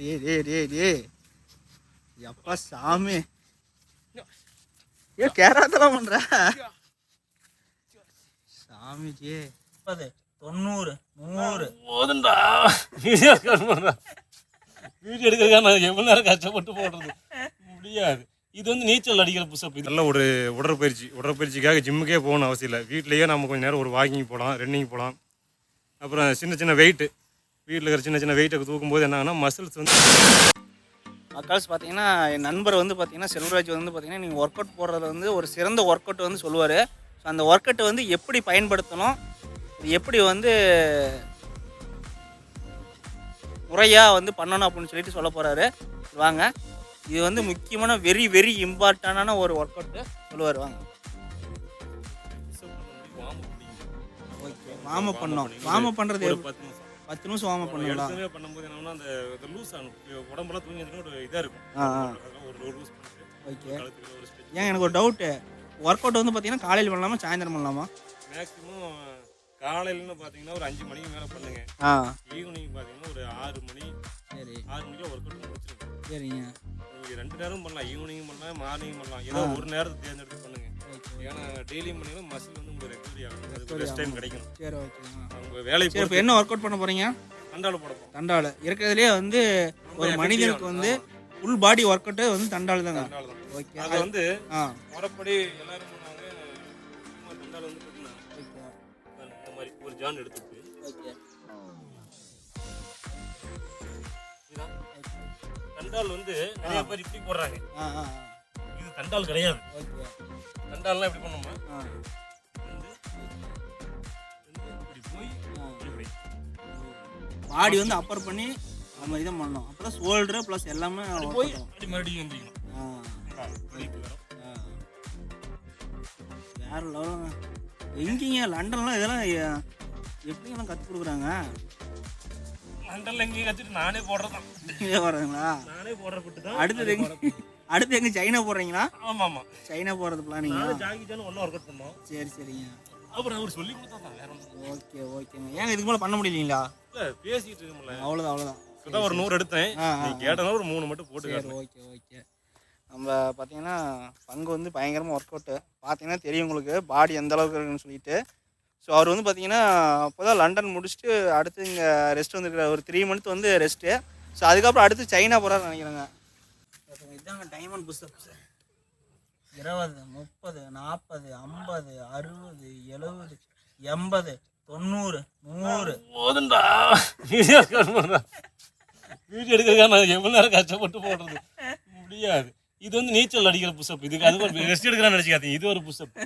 டே டே டே டே எப்பா சாமி. ஏ கேராத்தெல்லாம் பண்ற? சாமி ஜே முப்பது தொண்ணூறு நூறு. போதுண்டா வீடியோ பண்ணுறேன் வீடியோ எடுக்கிறதுக்காக நான் எவ்வளோ நேரம் கஷ்டப்பட்டு போடுறது? முடியாது. இது வந்து நீச்சல் அடிக்கிற புஷப் இது. நல்ல ஒரு உடற்பயிற்சி உடற்பயிற்சிக்காக ஜிம்முக்கே போகணும் அவசியம் இல்லை. வீட்லேயே நம்ம கொஞ்சம் நேரம் ஒரு வாக்கிங் போகலாம் ரன்னிங் போகலாம். அப்புறம் சின்ன சின்ன வெயிட்டு வீட்டில் இருக்கிற சின்ன சின்ன வெயிட்டை தூக்கும்போது என்ன ஆகுனா மசில்ஸ் வந்து மக்கள்ஸ் பார்த்தீங்கன்னா என் நண்பர் வந்து பார்த்தீங்கன்னா செல்வராஜ் வந்து பார்த்தீங்கன்னா நீங்கள் ஒர்க் அவுட் போடுறதுல வந்து ஒரு சிறந்த ஒர்க் அவுட் வந்து சொல்லுவார். ஸோ அந்த ஒர்க் அவுட்டை வந்து எப்படி பயன்படுத்தணும்? இது எப்படி வந்து முறையாக வந்து பண்ணணும் அப்படின்னு சொல்லிட்டு சொல்ல போகிறாரு வாங்க. இது வந்து முக்கியமான வெரி வெரி இம்பார்ட்டண்டான ஒரு ஒர்க் அவுட்டு சொல்லுவார். வாங்க. ஓகே வாம பண்ணோம் வாம பண்ணுறது ஒரு பத்து நிமிஷம் நிமிஷம் வாம பண்ணுங்களா எடுத்துமே பண்ணும்போது என்னன்னா அந்த லூஸ் ஆகும் உடம்பெல்லாம் தூங்கி இருந்துச்சுன்னா ஒரு இதாக இருக்கும். ஆ ஆ. அதெல்லாம் ஒரு லூஸ் பண்ணிட்டு ஓகே ஒரு ஸ்ட்ரெச் ஏன் எனக்கு ஒரு டவுட்டு ஒர்க் அவுட் வந்து பார்த்தீங்கன்னா காலையில் பண்ணலாமா சாயந்தரம் பண்ணலாமா? மேக்ஸிமம் காலையிலன்னு பார்த்தீங்கன்னா ஒரு அஞ்சு மணிக்கு மேலே பண்ணுங்க. ஆ. ஈவினிங் பார்த்தீங்கன்னா ஒரு ஆறு மணி சரி. ஆறு மணிக்கு ஒர்க் அவுட் முடிச்சிருக்கோம் சரிங்க. நீங்கள் ரெண்டு நேரம் பண்ணலாம். ஈவினிங் பண்ணலாம் மார்னிங் பண்ணலாம். ஏதோ ஒரு நேரத்தை தேர்ந்தெடுத்து பண்ணுங்க. ஏன்னா டெய்லியும் பண்ணீங்கன்னா மசில் வந்து உங்களுக்கு ரெக்கவரி ஆகும். அதுக்கு ரெஸ்ட் டைம் கிடைக்கும். சரி ஓகேங்க அவங்க வேலை சரி இப்போ என்ன ஒர்க் அவுட் பண்ண போகிறீங்க அண்டால போடப்போம் தண்டாள். இருக்கிறதுலே வந்து ஒரு மனிதனுக்கு வந்து ஃபுல் பாடி ஒர்க் அவுட்டு வந்து தண்டாள் தாங்க. தண்டால தான். ஓகே அதை வந்து ஆ. முறைப்படி எல்லாரும் பண்ணுவாங்க சும்மா தண்டால வந்து பார்த்தீங்கன்னா ஓகே இந்த மாதிரி ஒரு ஜான் எடுத்துட்டு. ஓகே. தண்டால் வந்து நிறைய பேர் இப்படி போடுறாங்க. ஆ ஆ இது தண்டால் கிடையாது. தண்டால்லாம் எப்படி பண்ணோம்னா ஆ. வந்து பாடி அப்பர் பண்ணி நம்ம இதை பண்ணணும். அப்போ தான் ஷோல்டரு ப்ளஸ் எல்லாமே போய் மறுபடியும் எந்திரிக்கணும். வேற லெவலுங்க எங்கேங்க? லண்டன்லாம் இதெல்லாம் எப்படிங்கெல்லாம் கற்றுக் கொடுக்குறாங்க? மண்டல் எங்கேயும் கற்றுட்டு நானே போடுறதான் இங்கே வர்றாங்களா நானே போடுற விட்டு தான். அடுத்தது எங்க அடுத்து எங்க சைனா போடுறீங்களா ஆமாம் ஆமாம் சைனா போகிறது பிளானிங்க ஜாக்கி ஜான் ஒன்றா ஒர்க் அவுட் பண்ணோம். சரி சரிங்க. அப்புறம் அவர் சொல்லி கொடுத்தா வேற ஓகே ஓகேங்க. ஏங்க இதுக்கு மேலே பண்ண முடியலீங்களா? இல்லை பேசிட்டு இருக்கோம்ல அவ்வளோதான் அவ்வளோதான் இப்போதான் ஒரு நூறு எடுத்தேன். நீ கேட்டனா ஒரு மூணு மட்டும் போட்டு சரி ஓகே ஓகே. நம்ம பார்த்தீங்கன்னா பங்கு வந்து பயங்கரமாக ஒர்க் அவுட்டு பார்த்தீங்கன்னா தெரியும் உங்களுக்கு பாடி எந்த அளவுக்கு இருக்குன்னு சொல்லிட்டு. ஸோ அவர் வந்து பார்த்தீங்கன்னா அப்போ தான் லண்டன் முடிச்சுட்டு அடுத்து இங்கே ரெஸ்ட் வந்துருக்கிற ஒரு த்ரீ மந்த் வந்து ரெஸ்ட்டு ஸோ அதுக்கப்புறம் அடுத்து சைனா போகிறாரு நினைக்கிறேங்க. இதாங்க டைமண்ட் புஷ்அப்ஸ் இருபது முப்பது நாற்பது ஐம்பது அறுபது எழுபது எண்பது தொண்ணூறு நூறு. போதுண்டா வீடியோ வீடியோ எடுக்கிறதுக்காக நான் எவ்வளோ நேரம் கஷ்டப்பட்டு போடுறது? முடியாது. இது வந்து நீச்சல் அடிக்கிற புஷப் இதுக்கு அது ஒரு ரெஸ்ட் எடுக்கிறான்னு நினச்சிக்காதீங்க. இது ஒரு புஷப்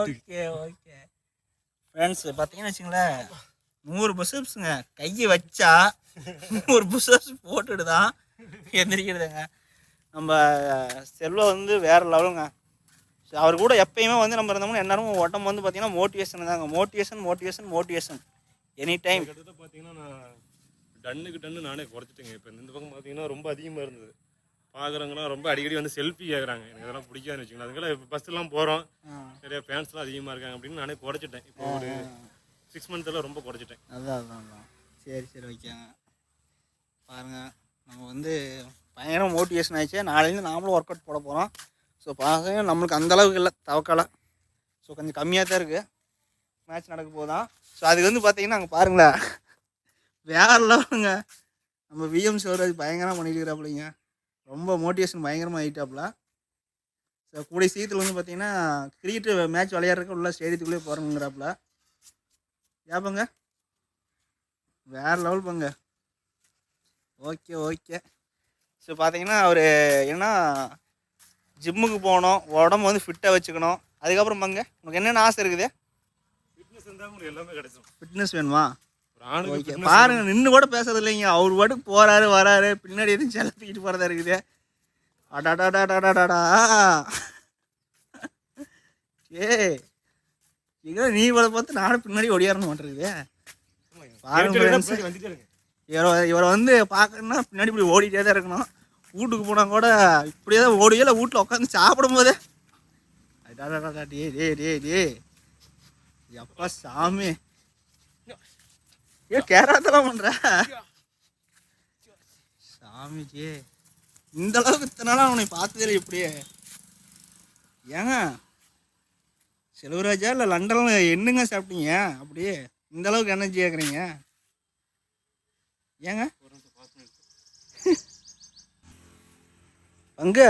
ஓகே ஓகே. ஃப்ரெண்ட்ஸ் பார்த்தீங்கன்னு வச்சுங்களேன் நூறு புஷ்அப்ஸுங்க கையை வச்சா நூறு புஷ்அப்ஸ் போட்டுட்டு தான் எந்திரிக்கிறதுங்க. நம்ம செல்வம் வந்து வேற லெவலுங்க. அவர் கூட எப்பயுமே வந்து நம்ம இருந்தோம்னா எல்லாரும் உடம்பு வந்து பார்த்தீங்கன்னா மோட்டிவேஷன் தாங்க. Motivation motivation motivation any time கிட்டத்தட்ட பார்த்தீங்கன்னா நான் டன்னுக்கு டன்னு நானே குறைச்சிட்டேங்க. இப்போ இந்த பக்கம் பார்த்தீங்கன்னா ரொம்ப அதிகமாக இருந்தது. பார்க்குறவங்களாம் ரொம்ப அடிக்கடி வந்து செல்ஃபி கேட்குறாங்க எனக்கு அதெல்லாம் பிடிக்காதுன்னு வச்சுக்கலாம் அதுக்கெல்லாம் இப்போ பஸ்ஸெல்லாம் போகிறோம் நிறைய ஃபேன்ஸ்லாம் அதிகமாக இருக்காங்க அப்படின்னு நானே குறைச்சிட்டேன். இப்போ ஒரு சிக்ஸ் மந்த்தில் ரொம்ப குறைச்சிட்டேன். அதான் அதான் சரி சரி ஓகேங்க பாருங்க. நம்ம வந்து பயங்கர மோட்டிவேஷன் ஆயிடுச்சு. நாளையிலேருந்து நாமளும் ஒர்க் அவுட் போட போகிறோம் ஸோ பார்க்க நம்மளுக்கு அந்தளவுக்கு இல்லை தவக்கலை. ஸோ கொஞ்சம் கம்மியாக தான் இருக்குது மேட்ச் நடக்க போதான் ஸோ அதுக்கு வந்து பார்த்தீங்கன்னா அங்கே பாருங்களேன். வேற லெவலுங்க. நம்ம விஎம் சிவராஜ் பயங்கரமாக பண்ணிட்டுருக்கிறாப்புலிங்க ரொம்ப மோட்டிவேஷன் பயங்கரமாக ஆகிட்டாப்புல ஸோ கூடிய சீக்கிரத்தில் வந்து பார்த்தீங்கன்னா கிரிக்கெட் மேட்ச் விளையாடுறதுக்கு உள்ள ஸ்டேடியத்துக்குள்ளே போகிறோங்கிறாப்புல ஏப்பங்க வேறு லெவல் பங்க. Okay okay. ஸோ பார்த்தீங்கன்னா அவர் என்ன ஜிம்முக்கு போகணும் உடம்பு வந்து ஃபிட்டாக வச்சுக்கணும். அதுக்கப்புறம் பங்க உனக்கு என்னென்ன ஆசை இருக்குது? ஃபிட்னஸ் எல்லாமே கிடைச்சிடும் ஃபிட்னஸ் வேணுமா? ஓகே. பாருங்க நின்று கூட பேசுறது இல்லைங்க. அவர் பாட்டுக்கு போறாரு வராரு பின்னாடி எதுவும் செல்ல தூக்கிட்டு போறதா இருக்குது. அடாடாடாடாடாடா ஏ நீ இவளை பார்த்து நானும் பின்னாடி ஒடியாரணும் மாட்டிருக்குது பாருங்க இவரை இவரை வந்து பார்க்கணுன்னா பின்னாடி இப்படி ஓடிட்டே தான் இருக்கணும். வீட்டுக்கு போனால் கூட இப்படியே தான் ஓடியே இல்லை வீட்டில் உட்காந்து சாப்பிடும் போதே டே டே டே டே எப்பா சாமி. ஏ கேராத்தெல்லாம் பண்ணுற சாமிஜி. இந்த அளவுக்கு இத்தனை நாள் அவனை பார்த்ததில்லை இப்படியே. ஏங்க? செல்வராஜா இல்லை லண்டனில் என்னங்க சாப்பிட்டீங்க? அப்படியே இந்த அளவுக்கு எனர்ஜி கேட்குறீங்க ஏங்க? பங்கு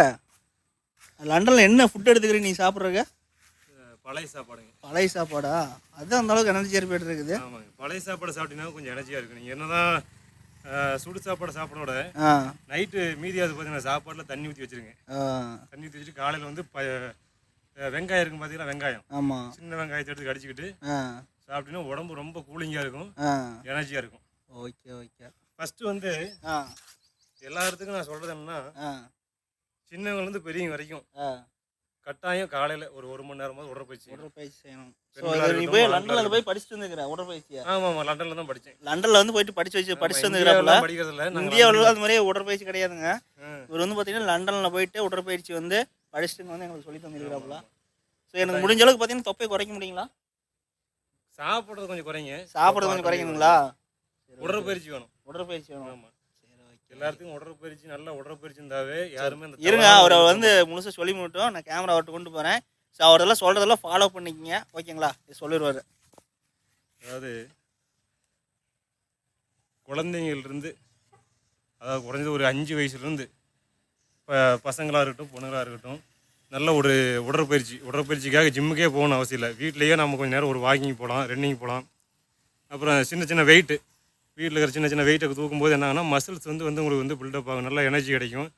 லண்டனில் என்ன ஃபுட் எடுத்துக்கிறீங்க? நீ சாப்பிட்றங்க பழைய சாப்பாடுங்க. பழைய சாப்பாடா? அதுதான் அந்த அளவுக்கு எனர்ஜி ஏற்பட்டு இருக்குது. ஆமாங்க. பழைய சாப்பாடு சாப்பிட்டீங்கன்னா கொஞ்சம் எனர்ஜியாக இருக்கு. நீங்கள் என்னதான் சுடு சாப்பாடு சாப்பிடோட நைட்டு மீதியாவது பார்த்தீங்கன்னா சாப்பாட்டில் தண்ணி ஊற்றி வச்சிருங்க. தண்ணி ஊற்றி வச்சுட்டு காலையில் வந்து ப வெங்காயம் இருக்கும் பார்த்தீங்கன்னா வெங்காயம். ஆமாம் சின்ன வெங்காயத்தை எடுத்து கடிச்சிக்கிட்டு சாப்பிட்டீங்கன்னா உடம்பு ரொம்ப கூலிங்காக இருக்கும். எனர்ஜியாக இருக்கும். Okay okay. ஃபஸ்ட்டு வந்து ஆ. எல்லா இடத்துக்கும் நான் சொல்கிறது என்னன்னா சின்னவங்கலேருந்து பெரியவங்க வரைக்கும் கட்டாயம் காலையில் ஒரு ஒரு மணி நேரமாவது உடற்பயிற்சி உடற்பயிற்சி செய்யணும். நீ போய் லண்டனில் போய் படிச்சுட்டு வந்துக்கிறேன் உடற்பயிற்சியா? ஆமாம் ஆமாம் லண்டனில் தான் படித்தேன் லண்டனில் வந்து போயிட்டு படிச்சு வச்சு படிச்சுட்டு வந்துக்கிறாப்புல படிக்கிறதில்ல நாங்கள் இந்தியாவில் அது மாதிரியே உடற்பயிற்சி கிடையாதுங்க. இவர் வந்து பார்த்தீங்கன்னா லண்டனில் போயிட்டு உடற்பயிற்சி வந்து படிச்சுட்டு வந்து எங்களுக்கு சொல்லி தந்துருக்கிறாப்புல ஸோ எனக்கு முடிஞ்ச அளவுக்கு பார்த்தீங்கன்னா தொப்பை குறைக்க முடியுங்களா? சாப்பிட்றது கொஞ்சம் குறைங்க. சாப்பிட்றது கொஞ்சம் குறைக்கணுங்களா? உடற்பயிற்சி வேணும். உடற்பயிற்சி வேணும். ஆமாம் எல்லாத்துக்கும் உடற்பயிற்சி நல்ல உடற்பயிற்சி இருந்தாவே யாருமே இருங்க அவரை வந்து முழுசாக சொல்லி மட்டும் நான் கேமரா அவர்கிட்ட கொண்டு போகிறேன் ஸோ அவரெல்லாம் சொல்கிறதெல்லாம் ஃபாலோ பண்ணிக்கங்க. ஓகேங்களா சொல்லிடுவார். அதாவது குழந்தைங்கள்லேருந்து அதாவது குறைஞ்சது ஒரு அஞ்சு வயசுலேருந்து இப்போ பசங்களாக இருக்கட்டும் பொண்ணுங்களாக இருக்கட்டும் நல்ல ஒரு உடற்பயிற்சி உடற்பயிற்சிக்காக ஜிம்முக்கே போகணும் அவசியம் இல்லை. வீட்லேயே நம்ம கொஞ்சம் நேரம் ஒரு வாக்கிங் போகலாம் ரன்னிங் போகலாம். அப்புறம் சின்ன சின்ன வெயிட்டு வீட்டில் இருக்கிற சின்ன சின்ன வெயிட்டை தூக்கும்போது என்ன மசில்ஸ் வந்து வந்து உங்களுக்கு வந்து பில்டப் ஆகும். நல்லா எனர்ஜி கிடைக்கும்.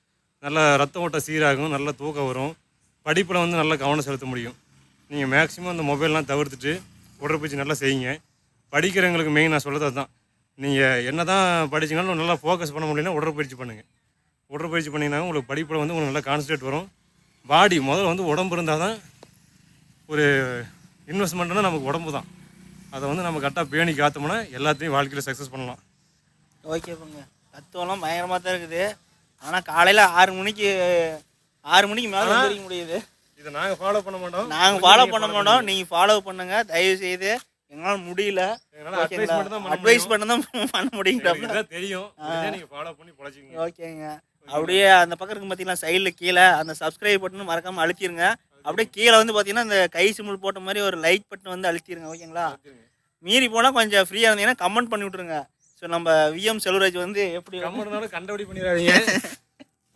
நல்லா ரத்த ஓட்டம் சீராகும். நல்ல தூக்கம் வரும். படிப்பில் வந்து நல்லா கவனம் செலுத்த முடியும். நீங்கள் மேக்ஸிமம் அந்த மொபைல்லாம் தவிர்த்துட்டு உடற்பயிற்சி நல்லா செய்யுங்க. படிக்கிறவங்களுக்கு மெயின் நான் சொல்கிறது அதுதான் நீங்கள் என்ன தான் படிச்சிங்கனாலும் நல்லா ஃபோக்கஸ் பண்ண முடியலன்னா உடற்பயிற்சி பண்ணுங்கள் உடற்பயிற்சி பண்ணிங்கன்னா உங்களுக்கு படிப்பில் வந்து உங்களுக்கு நல்லா கான்சன்ட்ரேட் வரும். பாடி முதல்ல வந்து உடம்பு இருந்தால் தான் ஒரு இன்வெஸ்ட்மெண்ட்னா நமக்கு உடம்பு தான் அதை வந்து நம்ம கரெக்டாக பேணி காத்தோம்னா எல்லாத்தையும் வாழ்க்கையில் சக்ஸஸ் பண்ணலாம். ஓகே போங்க. தத்துவம்லாம் பயங்கரமாக தான் இருக்குது. ஆனால் காலையில் ஆறு மணிக்கு ஆறு மணிக்கு மேலே எந்திரிக்க முடியுது. இதை நாங்கள் ஃபாலோ பண்ண மாட்டோம். நாங்கள் ஃபாலோ பண்ண மாட்டோம். நீங்கள் ஃபாலோ பண்ணுங்க. தயவு செய்து எங்களால் முடியல. அட்வைஸ் பண்ண தான் பண்ண இதுதான் தெரியும். நீங்கள் ஃபாலோ பண்ணி பொழைச்சிங்க ஓகேங்க அப்படியே அந்த பக்கம் இருக்கு பார்த்தீங்கன்னா சைடில் கீழே அந்த சப்ஸ்கிரைப் பட்டன் மறக்காமல் அழுத்திருங்க. அப்படியே கீழே வந்து பார்த்தீங்கன்னா இந்த கை சிம்பிள் போட்ட மாதிரி ஒரு லைக் பட்டன் வந்து அழுத்திருங்க ஓகேங்களா? மீறி போனால் கொஞ்சம் ஃப்ரீயாக இருந்தீங்கன்னா கமெண்ட் பண்ணி விட்ருங்க ஸோ நம்ம விஎம் செல்வராஜ் வந்து எப்படி கம்மனாலும் கண்டபடி பண்ணிடாதீங்க.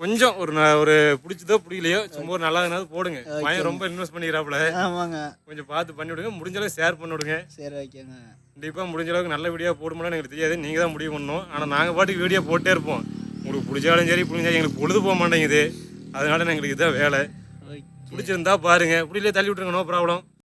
கொஞ்சம் ஒரு ஒரு பிடிச்சதோ பிடிக்கலையோ சும்மா ஒரு நல்லா இருந்தாலும் போடுங்க. பையன் ரொம்ப இன்வெஸ்ட் பண்ணிக்கிறாப்புல. ஆமாங்க. கொஞ்சம் பார்த்து பண்ணி விடுங்க. முடிஞ்ச அளவுக்கு ஷேர் பண்ணி விடுங்க. சரி ஓகேங்க. கண்டிப்பாக முடிஞ்ச அளவுக்கு நல்ல வீடியோ போடுமான்னு எனக்கு தெரியாது. நீங்கள் தான் முடிவு பண்ணணும். ஆனால் நாங்கள் பாட்டுக்கு வீடியோ போட்டே இருப்போம். உங்களுக்கு பிடிச்சாலும் சரி பிடிச்சா எங்களுக்கு பொழுது போக மாட்டேங்குது. அதனால எங்களுக்கு இதான் வேலை. பிடிச்சிருந்தா பாருங்க. பிடிக்கல தள்ளி விட்டுருங்க நோ ப்ராப்ளம்